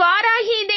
இவ்வாறாகி இதை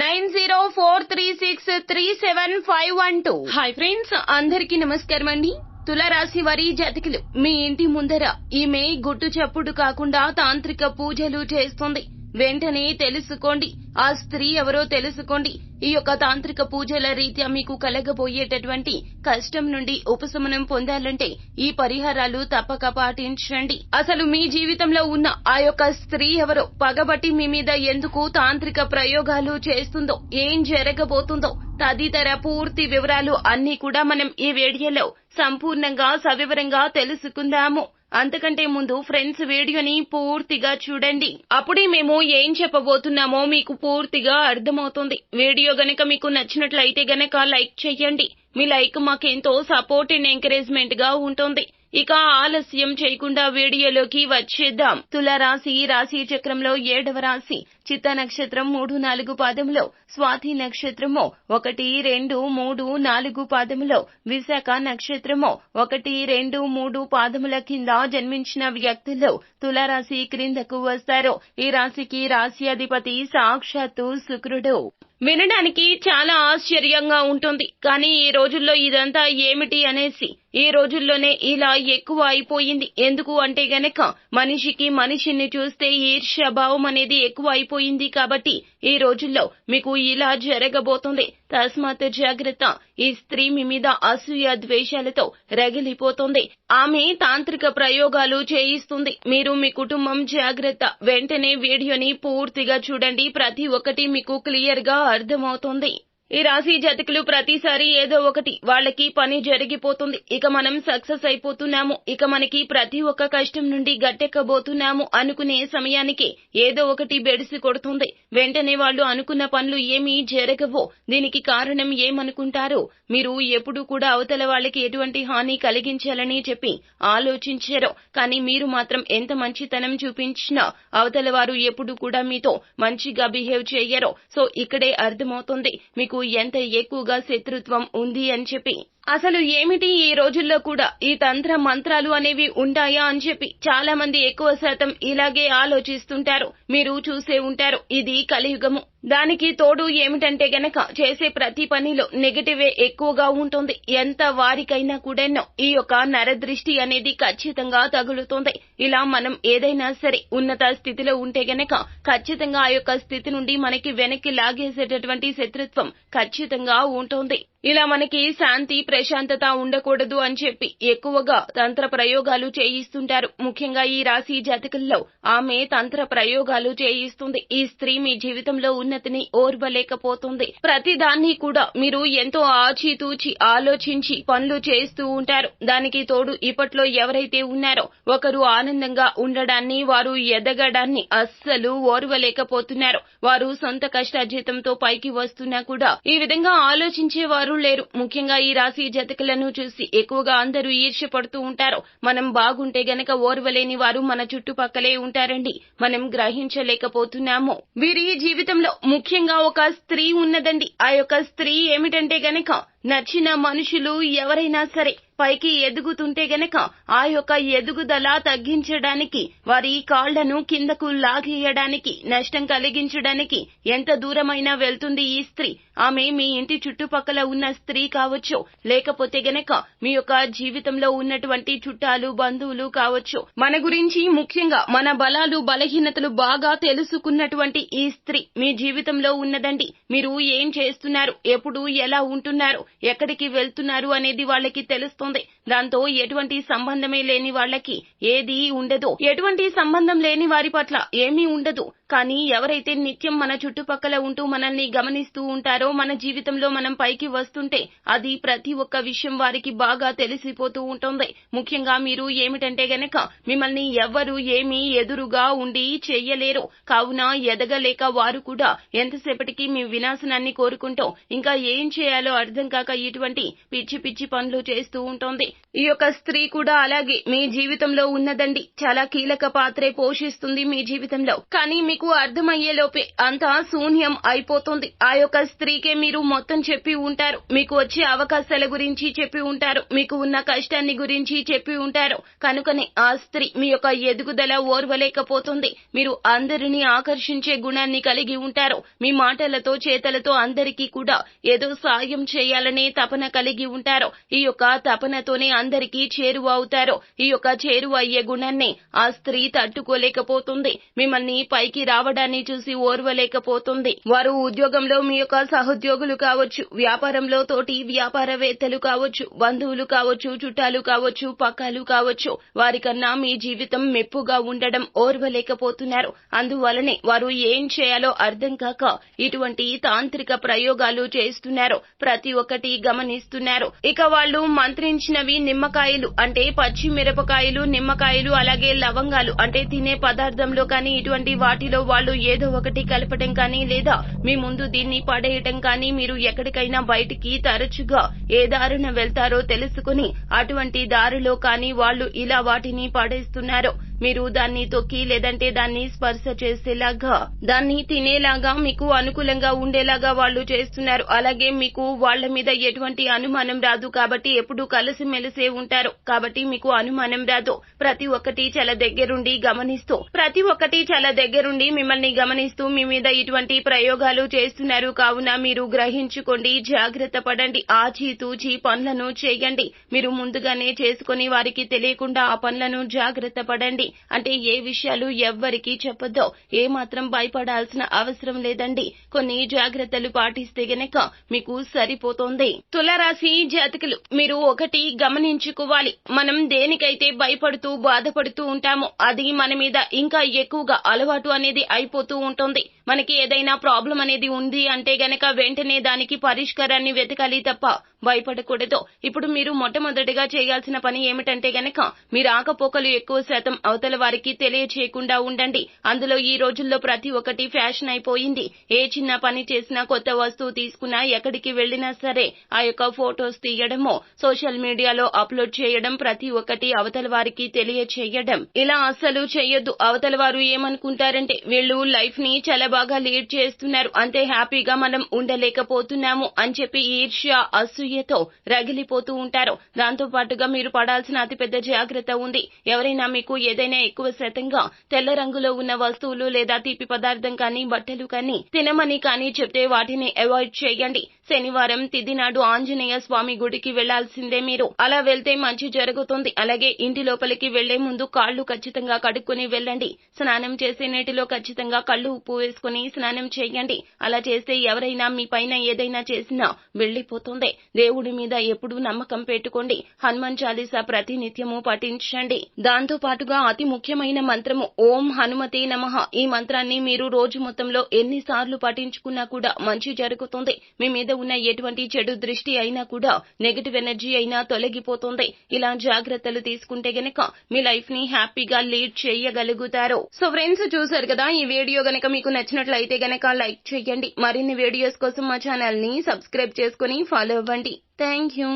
nine zero four three six three seven five one two. Hi friends అందరికీ నమస్కారం అండి. తులరాశి వారి జతకులు మీ ఇంటి ముందర ఈమె గుట్టు చప్పుడు కాకుండా తాంత్రిక పూజలు చేస్తుంది. వెంటనే తెలుసుకోండి. ఆ స్త్రీ ఎవరో తెలుసుకోండి. ఈ యొక్క తాంత్రిక పూజల రీత్యా మీకు కలగబోయేటటువంటి కష్టం నుండి ఉపశమనం పొందాలంటే ఈ పరిహారాలు తప్పక పాటించండి. అసలు మీ జీవితంలో ఉన్న ఆ యొక్క స్త్రీ ఎవరో పగబట్టి మీ మీద ఎందుకు తాంత్రిక ప్రయోగాలు చేస్తుందో ఏం జరగబోతుందో తదితర పూర్తి వివరాలు అన్ని కూడా మనం ఈ వీడియోలో సంపూర్ణంగా సవివరంగా తెలుసుకుందాము. అంతకంటే ముందు ఫ్రెండ్స్ వీడియోని పూర్తిగా చూడండి. అప్పుడే మేము ఏం చెప్పబోతున్నామో మీకు పూర్తిగా అర్థమవుతుంది. వీడియో గనక మీకు నచ్చినట్లయితే గనక లైక్ చేయండి. మీ లైక్ మాకెంతో సపోర్ట్ అండ్ ఎంకరేజ్మెంట్గా ఉంటుంది. ఇక ఆలస్యం చేయకుండా వీడియోలోకి వచ్చేద్దాం. తులరాశి రాశి చక్రంలో ఏడవ రాశి. చిత్త నక్షత్రం మూడు నాలుగు పాదములో స్వాతి నక్షత్రము ఒకటి రెండు మూడు నాలుగు పాదములో విశాఖ నక్షత్రము ఒకటి రెండు మూడు పాదముల కింద జన్మించిన వ్యక్తులు తులరాశి క్రిందకు వస్తారు. ఈ రాశికి రాశి అధిపతి సాక్షాత్తు శుక్రుడు. వినడానికి చాలా ఆశ్చర్యంగా ఉంటుంది. కానీ ఈ రోజుల్లో ఇదంతా ఏమిటి అనేసి ఈ రోజుల్లోనే ఇలా ఎక్కువ అయిపోయింది. ఎందుకు అంటే గనక మనిషికి మనిషిని చూస్తే ఈర్ష్య భావం అనేది ఎక్కువ అయిపోయింది కాబట్టి ఈ రోజుల్లో మీకు ఇలా జరగబోతుంది. తస్మాత్ జాగ్రత్త. ఈ స్త్రీ మీ మీద అసూయ ద్వేషాలతో రగిలిపోతుంది. ఆమె తాంత్రిక ప్రయోగాలు చేయిస్తుంది. మీరు మీ కుటుంబం జాగ్రత్త. వెంటనే వీడియోని పూర్తిగా చూడండి. ప్రతి ఒక్కటి మీకు క్లియర్గా అర్థమవుతుంది. ఈ రాశి జాతకులు ప్రతిసారి ఏదో ఒకటి వాళ్ళకి పని జరిగిపోతుంది. ఇక మనం సక్సెస్ అయిపోతున్నాము. ఇక మనకి ప్రతి ఒక్క కష్టం నుండి గట్టెక్కబోతున్నాము అనుకునే సమయానికి ఏదో ఒకటి బెడిసి కొడుతుంది. వెంటనే వాళ్ళు అనుకున్న పనులు ఏమీ జరగవో. దీనికి కారణం ఏమనుకుంటారు? మీరు ఎప్పుడు కూడా అవతల వాళ్ళకి ఎటువంటి హాని కలిగించాలని చెప్పి ఆలోచించారో. కానీ మీరు మాత్రం ఎంత మంచితనం చూపించినా అవతల వారు ఎప్పుడు కూడా మీతో మంచిగా బిహేవ్ చేయరో. సో ఇక్కడే అర్థమవుతుంది. మీకు ఎంత ఎక్కువగా శత్రుత్వం ఉంది అని చెప్పి అసలు ఏమిటి ఈ రోజుల్లో కూడా ఈ తంత్ర మంత్రాలు అనేవి ఉంటాయా అని చెప్పి చాలా మంది ఎక్కువ శాతం ఇలాగే ఆలోచిస్తుంటారు. మీరు చూసే ఉంటారు ఇది కలియుగము. దానికి తోడు ఏమిటంటే గనక చేసే ప్రతి పనిలో నెగటివే ఎక్కువగా ఉంటుంది. ఎంత వారికైనా కూడా ఈ యొక్క నరదృష్టి అనేది ఖచ్చితంగా తగులుతుంది. ఇలా మనం ఏదైనా సరే ఉన్నత స్థితిలో ఉంటే గనక ఖచ్చితంగా ఆ యొక్క స్థితి నుండి మనకి వెనక్కి లాగేసేటటువంటి శత్రుత్వం ఖచ్చితంగా ఉంటుంది. ఇలా మనకి శాంతి ప్రశాంతత ఉండకూడదు అని చెప్పి ఎక్కువగా తంత్ర ప్రయోగాలు చేయిస్తుంటారు. ముఖ్యంగా ఈ రాశి జాతకుల్లో ఆమె తంత్ర ప్రయోగాలు చేయిస్తుంది. ఈ స్త్రీ మీ జీవితంలో ఉన్నతిని ఓర్వలేకపోతుంది. ప్రతిదాన్ని కూడా మీరు ఎంతో ఆచితూచి ఆలోచించి పనులు చేస్తూ ఉంటారు. దానికి తోడు ఇప్పట్లో ఎవరైతే ఉన్నారో ఒకరు ఆనందంగా ఉండడాన్ని వారు ఎదగడాన్ని అస్సలు ఓర్వలేకపోతున్నారు. వారు సొంత కష్టార్జితంతో పైకి వస్తున్నా కూడా ఈ విధంగా ఆలోచించే వారు లేరు. ముఖ్యంగా ఈ రాశి జతకులను చూసి ఎక్కువగా అందరూ ఈర్ష్య పడుతూ ఉంటారు. మనం బాగుంటే గనక ఓర్వలేని వారు మన చుట్టుపక్కలే ఉంటారండి. మనం గ్రహించలేకపోతున్నాము. వీరి జీవితంలో ముఖ్యంగా ఒక స్త్రీ ఉన్నదండి. ఆ యొక్క స్త్రీ ఏమిటంటే గనక నచ్చిన మనుషులు ఎవరైనా సరే పైకి ఎదుగుతుంటే గనక ఆ యొక్క ఎదుగుదల తగ్గించడానికి వారి కాళ్ళను కిందకు లాగేయడానికి నష్టం కలిగించడానికి ఎంత దూరమైనా వెళ్తుంది ఈ స్త్రీ. ఆమె మీ ఇంటి చుట్టుపక్కల ఉన్న స్త్రీ కావచ్చు లేకపోతే గనక మీ యొక్క జీవితంలో ఉన్నటువంటి చుట్టాలు బంధువులు కావచ్చు. మన గురించి ముఖ్యంగా మన బలాలు బలహీనతలు బాగా తెలుసుకున్నటువంటి ఈ స్త్రీ మీ జీవితంలో ఉన్నదండి. మీరు ఏం చేస్తున్నారు? ఎప్పుడు ఎలా ఉంటున్నారు? ఎక్కడికి వెళ్తున్నారు అనేది వాళ్ళకి తెలుస్తుంది. దాంతో ఎటువంటి సంబంధమే లేని వాళ్ళకి ఏది ఉండదు. ఎటువంటి సంబంధం లేని వారి పట్ల ఏమీ ఉండదు. కానీ ఎవరైతే నిత్యం మన చుట్టుపక్కల ఉంటూ మనల్ని గమనిస్తూ ఉంటారో మన జీవితంలో మనం పైకి వస్తుంటే అది ప్రతి ఒక్క విషయం వారికి బాగా తెలిసిపోతూ ఉంటుంది. ముఖ్యంగా మీరు ఏమిటంటే గనక మిమ్మల్ని ఎవ్వరు ఏమీ ఎదురుగా ఉండి చెయ్యలేరు కావున ఎదగలేక వారు కూడా ఎంతసేపటికి మీ వినాశనాన్ని కోరుకుంటూ ఇంకా ఏం చేయాలో అర్థం కాక ఇటువంటి పిచ్చి పిచ్చి పనులు చేస్తూ ఉంటుంది. ఈ యొక్క స్త్రీ కూడా అలాగే మీ జీవితంలో ఉన్నదండి. చాలా కీలక పాత్రే పోషిస్తుంది మీ జీవితంలో. కానీ మీకు అర్థమయ్యేలోపే అంతా శూన్యం అయిపోతుంది. ఆ యొక్క స్త్రీకే మీరు మొత్తం చెప్పి ఉంటారు. మీకు వచ్చే అవకాశాల గురించి చెప్పి ఉంటారు. మీకు ఉన్న కష్టాన్ని గురించి చెప్పి ఉంటారు. కనుకనే ఆ స్త్రీ మీ యొక్క ఎదుగుదల ఓర్వలేకపోతుంది. మీరు అందరినీ ఆకర్షించే గుణాన్ని కలిగి ఉంటారు. మీ మాటలతో చేతలతో అందరికీ కూడా ఏదో సాయం చేయాలనే తపన కలిగి ఉంటారు. ఈ యొక్క తపనతోనే అందరికీ చేరువ అవుతారు ఈ యొక్క చేరువ అయ్యే గుణాన్ని ఆ స్త్రీ తట్టుకోలేకపోతుంది. మిమ్మల్ని పైకి రావడాన్ని చూసి ఓర్వలేకపోతుంది. వారు ఉద్యోగంలో మీ యొక్క సహోద్యోగులు కావచ్చు వ్యాపారంలో తోటి వ్యాపారవేత్తలు కావచ్చు బంధువులు కావచ్చు చుట్టాలు కావచ్చు పక్కలు కావచ్చు వారికన్నా మీ జీవితం మెప్పుగా ఉండడం ఓర్వలేకపోతున్నారు. అందువలనే వారు ఏం చేయాలో అర్థం కాక ఇటువంటి తాంత్రిక ప్రయోగాలు చేస్తున్నారు. ప్రతి ఒక్కటి గమనిస్తున్నారు. ఇక వాళ్ళు మంత్రించినవి నిమ్మకాయలు అంటే పచ్చి మిరపకాయలు నిమ్మకాయలు అలాగే లవంగాలు అంటే తినే పదార్థంలో కానీ ఇటువంటి వాటిలో వాళ్ళు ఏదో ఒకటి కలపటం కానీ లేదా మీ ముందు దీన్ని పడేయటం కానీ మీరు ఎక్కడికైనా బయటికి తరచుగా ఏ దారిన వెళ్తారో తెలుసుకుని అటువంటి దారిలో కానీ వాళ్ళు ఇలా వాటిని పడేస్తున్నారో మీరు దాన్ని తొక్కి లేదంటే దాన్ని స్పర్శ చేసేలాగా దాన్ని తినేలాగా మీకు అనుకూలంగా ఉండేలాగా వాళ్ళు చేస్తున్నారు. అలాగే మీకు వాళ్ళ మీద ఎటువంటి అనుమానం రాదు కాబట్టి ఎప్పుడు కలిసి మెలిసే ఉంటారు. కాబట్టి మీకు అనుమానం రాదు. ప్రతి ఒక్కటి చాలా దగ్గరుండి గమనిస్తూ ప్రతి ఒక్కటి చాలా దగ్గరుండి మిమ్మల్ని గమనిస్తూ మీ మీద ఇటువంటి ప్రయోగాలు చేస్తున్నారు. కావున మీరు గ్రహించుకోండి జాగ్రత్త పడండి ఆచి తూచి పనులను చేయండి. మీరు ముందుగానే చేసుకుని వారికి తెలియకుండా ఆ పనులను జాగ్రత్త పడండి. అంటే ఏ విషయాలు ఎవ్వరికీ చెప్పొద్దో. ఏ మాత్రం భయపడాల్సిన అవసరం లేదండి. కొన్ని జాగ్రత్తలు పాటిస్తే గనక మీకు సరిపోతుంది. తులరాశి జాతకులు మీరు ఒకటి గమనించుకోవాలి. మనం దేనికైతే భయపడుతూ బాధపడుతూ ఉంటామో అది మన మీద ఇంకా ఎక్కువగా అలవాటు అనేది అయిపోతూ ఉంటుంది. మనకి ఏదైనా ప్రాబ్లం అనేది ఉంది అంటే గనక వెంటనే దానికి పరిష్కారాన్ని వెతకాలి తప్ప భయపడకూడదు. ఇప్పుడు మీరు మొట్టమొదటిగా చేయాల్సిన పని ఏమిటంటే గనక మీ రాకపోకలు ఎక్కువ శాతం అవతల వారికి తెలియచేయకుండా ఉండండి. అందులో ఈ రోజుల్లో ప్రతి ఒక్కటి ఫ్యాషన్ అయిపోయింది. ఏ చిన్న పని చేసినా కొత్త వస్తువు తీసుకున్నా ఎక్కడికి వెళ్ళినా సరే ఆ యొక్క ఫోటోస్ తీయడమో సోషల్ మీడియాలో అప్లోడ్ చేయడం ప్రతి ఒక్కటి అవతల వారికి తెలియచేయడం. ఇలా అస్సలు చేయొద్దు. అవతల వారు ఏమనుకుంటారంటే వీళ్ళు లైఫ్ని చాలా బాగా లీడ్ చేస్తున్నారు. అంతే హ్యాపీగా మనం ఉండలేకపోతున్నాము అని చెప్పి ఈర్ష్య అసూయతో రగిలిపోతూ ఉంటారు. దాంతో పాటుగా మీరు పడాల్సిన అతిపెద్ద జాగ్రత్త ఉంది. ఎవరైనా మీకు ఏదైనా ఎక్కువ శాతంగా తెల్ల రంగులో ఉన్న వస్తువులు లేదా తీపి పదార్థం కానీ బట్టలు కానీ తినమని కానీ చెప్తే వాటిని అవాయిడ్ చేయండి. శనివారం తిథి నాడు ఆంజనేయ స్వామి గుడికి వెళ్ళాల్సిందే మీరు. అలా వెళ్తే మంచి జరుగుతుంది. అలాగే ఇంటి లోపలికి వెళ్ళే ముందు కాళ్ళు ఖచ్చితంగా కడుక్కుని వెళ్ళండి. స్నానం చేసే నీటిలో ఖచ్చితంగా కళ్ళు ఉప్పు వేసుకుని స్నానం చేయండి. అలా చేస్తే ఎవరైనా మీ పైన ఏదైనా చేసినా వెళ్ళిపోతుంది దేవుడి మీద ఎప్పుడూ నమ్మకం పెట్టుకోండి. హనుమాన్ చాలీసా ప్రతినిత్యము పఠించండి. దాంతో పాటుగా అతి ముఖ్యమైన మంత్రము. ఓం హనుమతే నమ. ఈ మంత్రాన్ని మీరు రోజు మొత్తంలో ఎన్నిసార్లు పఠించుకున్నా కూడా మంచి జరుగుతుంది. మీ మీద ఉన్న ఎటువంటి చెడు దృష్టి అయినా కూడా నెగటివ్ ఎనర్జీ అయినా తొలగిపోతుంది. ఇలా జాగ్రత్తలు తీసుకుంటే గనక మీ లైఫ్ని హ్యాపీగా లీడ్ చేయగలుగుతారు. సో ఫ్రెండ్స్ చూసారు కదా ఈ వీడియో గనక మీకు నచ్చినట్లయితే గనక లైక్ చేయండి. మరిన్ని వీడియోస్ కోసం మా ఛానల్ని సబ్స్క్రైబ్ చేసుకుని ఫాలో అవ్వండి. Thank you